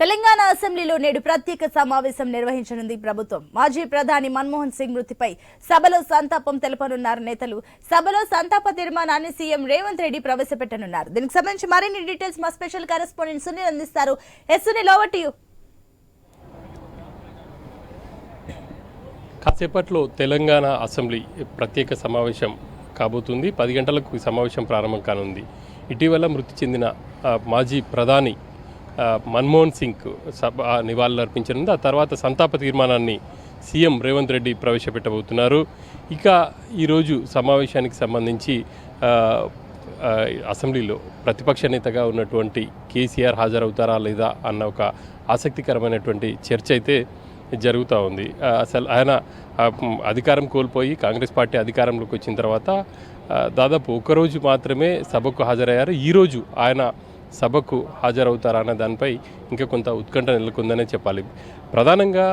తెలంగాణ అసెంబ్లీలో నేడు ప్రత్యేక సమావేశం నిర్వహించనుంది ప్రభుత్వం. మాజీ ప్రధాని మన్మోహన్ సింగ్ మృతిపై సభలో సంతాపం తెలపనున్నారు నేతలు. సభలో సంతాప తీర్మానాన్ని సీఎం రేవంత్ రెడ్డి ప్రవేశపెట్టనున్నారు. దీనికి సంబంధించి మరిన్ని డీటెయిల్స్ మా స్పెషల్ కరెస్పాండెంట్ సునీల్ అందిస్తారు. ఎస్ సునీల్ ఓవర్ టు కాసేపట్లో తెలంగాణ అసెంబ్లీ ప్రత్యేక సమావేశం కాబోతుంది. పది గంటలకు సమావేశం ప్రారంభం కానుంది. ఇటీవల మృతి చెందిన మాజీ ప్రధాని మన్మోహన్ సింగ్ సభ ఆ, నివాళులు అర్పించనుంది. ఆ తర్వాత సంతాప తీర్మానాన్ని సీఎం రేవంత్ రెడ్డి ప్రవేశపెట్టబోతున్నారు. ఇక ఈరోజు సమావేశానికి సంబంధించి అసెంబ్లీలో ప్రతిపక్ష నేతగా ఉన్నటువంటి కేసీఆర్ హాజరవుతారా లేదా అన్న ఒక ఆసక్తికరమైనటువంటి చర్చ అయితే జరుగుతూ ఉంది. అసలు ఆయన అధికారం కోల్పోయి కాంగ్రెస్ పార్టీ అధికారంలోకి వచ్చిన తర్వాత దాదాపు ఒకరోజు మాత్రమే సభకు హాజరయ్యారు. ఈరోజు ఆయన సభకు హాజరవుతారా అన్న దానిపై ఇంకా కొంత ఉత్కంఠ నెలకొందనే చెప్పాలి. ప్రధానంగా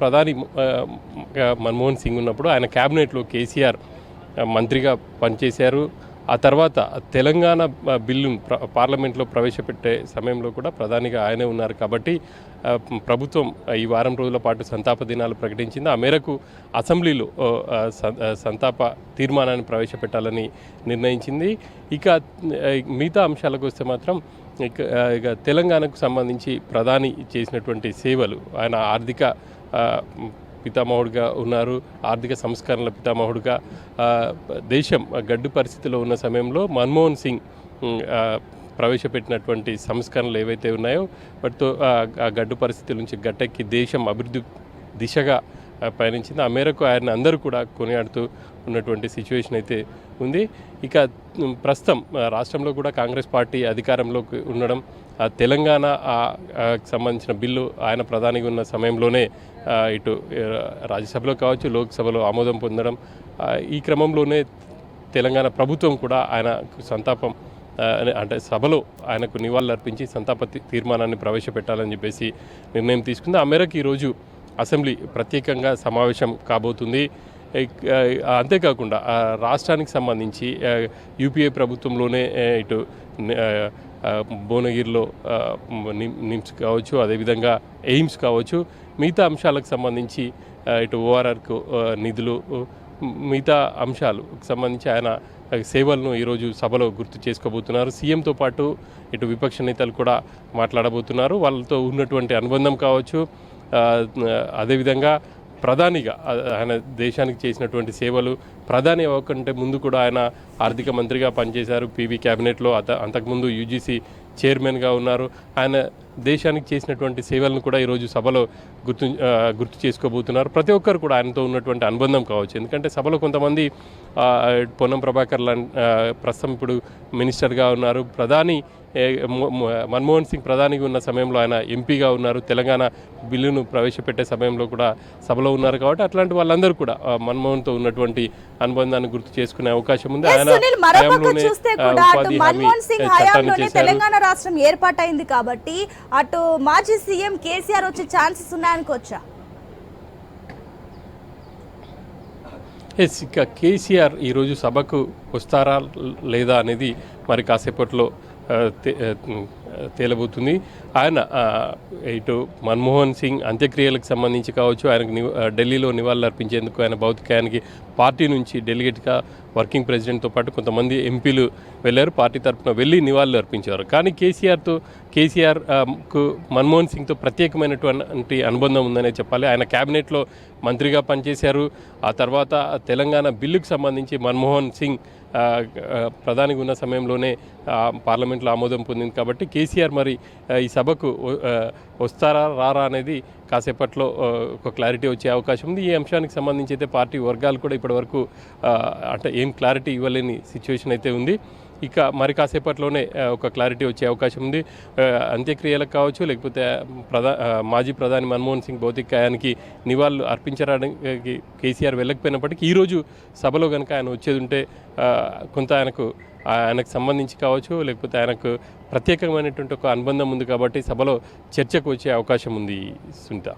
ప్రధాని మన్మోహన్ సింగ్ ఉన్నప్పుడు ఆయన క్యాబినెట్లో కేసీఆర్ మంత్రిగా పనిచేశారు. ఆ తర్వాత తెలంగాణ బిల్లు బిల్లును పార్లమెంట్లో ప్రవేశపెట్టే సమయంలో కూడా ప్రధానిగా ఆయనే ఉన్నారు కాబట్టి ప్రభుత్వం ఈ వారం రోజుల పాటు సంతాప దినాలు ప్రకటించింది. ఆ మేరకు అసెంబ్లీలో స- సంతాప తీర్మానాన్ని ప్రవేశపెట్టాలని నిర్ణయించింది. ఇక మిగతా అంశాలకు వస్తే మాత్రం ఇక ఇక తెలంగాణకు సంబంధించి ప్రధాని చేసినటువంటి సేవలు ఆయన ఆర్థిక పితామహుడుగా ఉన్నారు. ఆర్థిక సంస్కరణల పితామహుడుగా ఆ, దేశం గడ్డు పరిస్థితిలో ఉన్న సమయంలో మన్మోహన్ సింగ్ ప్రవేశపెట్టినటువంటి సంస్కరణలు ఏవైతే ఉన్నాయో వాటితో ఆ, గడ్డు పరిస్థితుల నుంచి గట్టెక్కి దేశం అభివృద్ధి దిశగా పయనించింది. ఆ మేరకు ఆయన అందరూ కూడా కొనియాడుతూ ఉన్నటువంటి సిచ్యువేషన్ అయితే ఉంది. ఇక ప్రస్తుతం రాష్ట్రంలో కూడా కాంగ్రెస్ పార్టీ అధికారంలోకి ఉండడం ఆ తెలంగాణ సంబంధించిన బిల్లు ఆయన ప్రధానిగా ఉన్న సమయంలోనే ఇటు రాజ్యసభలో కావచ్చు లోక్సభలో ఆమోదం పొందడం ఈ క్రమంలోనే తెలంగాణ ప్రభుత్వం కూడా ఆయన సంతాపం అంటే సభలో ఆయనకు నివాళులు అర్పించి సంతాప తీర్మానాన్ని ప్రవేశపెట్టాలని చెప్పేసి నిర్ణయం తీసుకుంది. ఆ మేరకు ఈరోజు అసెంబ్లీ ప్రత్యేకంగా సమావేశం కాబోతుంది. అంతేకాకుండా రాష్ట్రానికి సంబంధించి యూపీఏ ప్రభుత్వంలోనే ఇటు భువనగిరిలో నిమ్స్ కావచ్చు అదేవిధంగా ఎయిమ్స్ కావచ్చు మిగతా అంశాలకు సంబంధించి ఇటు ఓఆర్ఆర్కు నిధులు మిగతా అంశాలకు సంబంధించి ఆయన సేవలను ఈరోజు సభలో గుర్తు చేసుకోబోతున్నారు. సీఎంతో పాటు ఇటు విపక్ష నేతలు కూడా మాట్లాడబోతున్నారు. వాళ్ళతో ఉన్నటువంటి అనుబంధం కావచ్చు అదేవిధంగా ప్రధానిగా ఆయన దేశానికి చేసినటువంటి సేవలు ప్రధాని అవ్వకంటే ముందు కూడా ఆయన ఆర్థిక మంత్రిగా పనిచేశారు. పీవీ క్యాబినెట్లో అత అంతకుముందు యూజీసీ చైర్మన్గా ఉన్నారు. ఆయన దేశానికి చేసినటువంటి సేవలను కూడా ఈరోజు సభలో గుర్తు గుర్తు చేసుకోబోతున్నారు. ప్రతి ఒక్కరు కూడా ఆయనతో ఉన్నటువంటి అనుబంధం కావచ్చు. ఎందుకంటే సభలో కొంతమంది పొన్నం ప్రభాకర్ లాంటి ప్రస్తుతం ఇప్పుడు మినిస్టర్గా ఉన్నారు. ప్రధాని మన్మోహన్ సింగ్ ప్రధానిగా ఉన్న సమయంలో ఆయన ఎంపీగా ఉన్నారు. తెలంగాణ బిల్లును ప్రవేశపెట్టే సమయంలో కూడా సభలో ఉన్నారు కాబట్టి అట్లాంటి వాళ్ళందరూ కూడా మన్మోహన్తో ఉన్నటువంటి అనుబంధాన్ని గుర్తు చేసుకునే అవకాశం ఉంది. ఆయన చూస్తే కూడా మన్మోహన్ సింగ్ హయాంలోనే తెలంగాణ రాష్ట్రం ఏర్పాటైంది కాబట్టి అటు మాజీ సీఎం కేసీఆర్ వచ్చే ఛాన్సెస్ ఉన్నాయనుకోవచ్చా ఎస్ ఇక కేసీఆర్ ఈరోజు సభకు వస్తారా లేదా అనేది మరి కాసేపట్లో తేలబోతుంది. ఆయన ఇటు మన్మోహన్ సింగ్ అంత్యక్రియలకు సంబంధించి కావచ్చు ఆయనకు ఢిల్లీలో నివాళులు అర్పించేందుకు ఆయన భౌతికాయానికి పార్టీ నుంచి డెలిగేట్గా వర్కింగ్ ప్రెసిడెంట్తో పాటు కొంతమంది ఎంపీలు వెళ్ళారు పార్టీ తరఫున వెళ్ళి నివాళులు అర్పించారు కానీ కేసీఆర్తో కేసీఆర్కు మన్మోహన్ సింగ్తో ప్రత్యేకమైనటువంటి అనుబంధం ఉందనే చెప్పాలి. ఆయన క్యాబినెట్లో మంత్రిగా పనిచేశారు. ఆ తర్వాత తెలంగాణ బిల్లుకు సంబంధించి మన్మోహన్ సింగ్ ప్రధానిగా ఉన్న సమయంలోనే పార్లమెంట్లో ఆమోదం పొందింది. కాబట్టి కేసీఆర్ మరి ఈ సభకు వస్తారా రారా అనేది కాసేపట్లో ఒక క్లారిటీ వచ్చే అవకాశం ఉంది. ఈ అంశానికి సంబంధించి అయితే పార్టీ వర్గాలు కూడా ఇప్పటివరకు అంటే ఏం క్లారిటీ ఇవ్వలేని సిచ్యువేషన్ అయితే ఉంది. ఇక మరి కాసేపట్లోనే ఒక క్లారిటీ వచ్చే అవకాశం ఉంది. అంత్యక్రియలకు కావచ్చు లేకపోతే ప్రధా మాజీ ప్రధాని మన్మోహన్ సింగ్ భౌతికాయానికి నివాళులు అర్పించడానికి కేసీఆర్ వెళ్ళకపోయినప్పటికీ ఈరోజు సభలో కనుక ఆయన వచ్చేది ఉంటే కొంత ఆయనకు ఆయనకు సంబంధించి కావచ్చు లేకపోతే ఆయనకు ప్రత్యేకమైనటువంటి ఒక అనుబంధం ఉంది కాబట్టి సభలో చర్చకు వచ్చే అవకాశం ఉంది సునీత.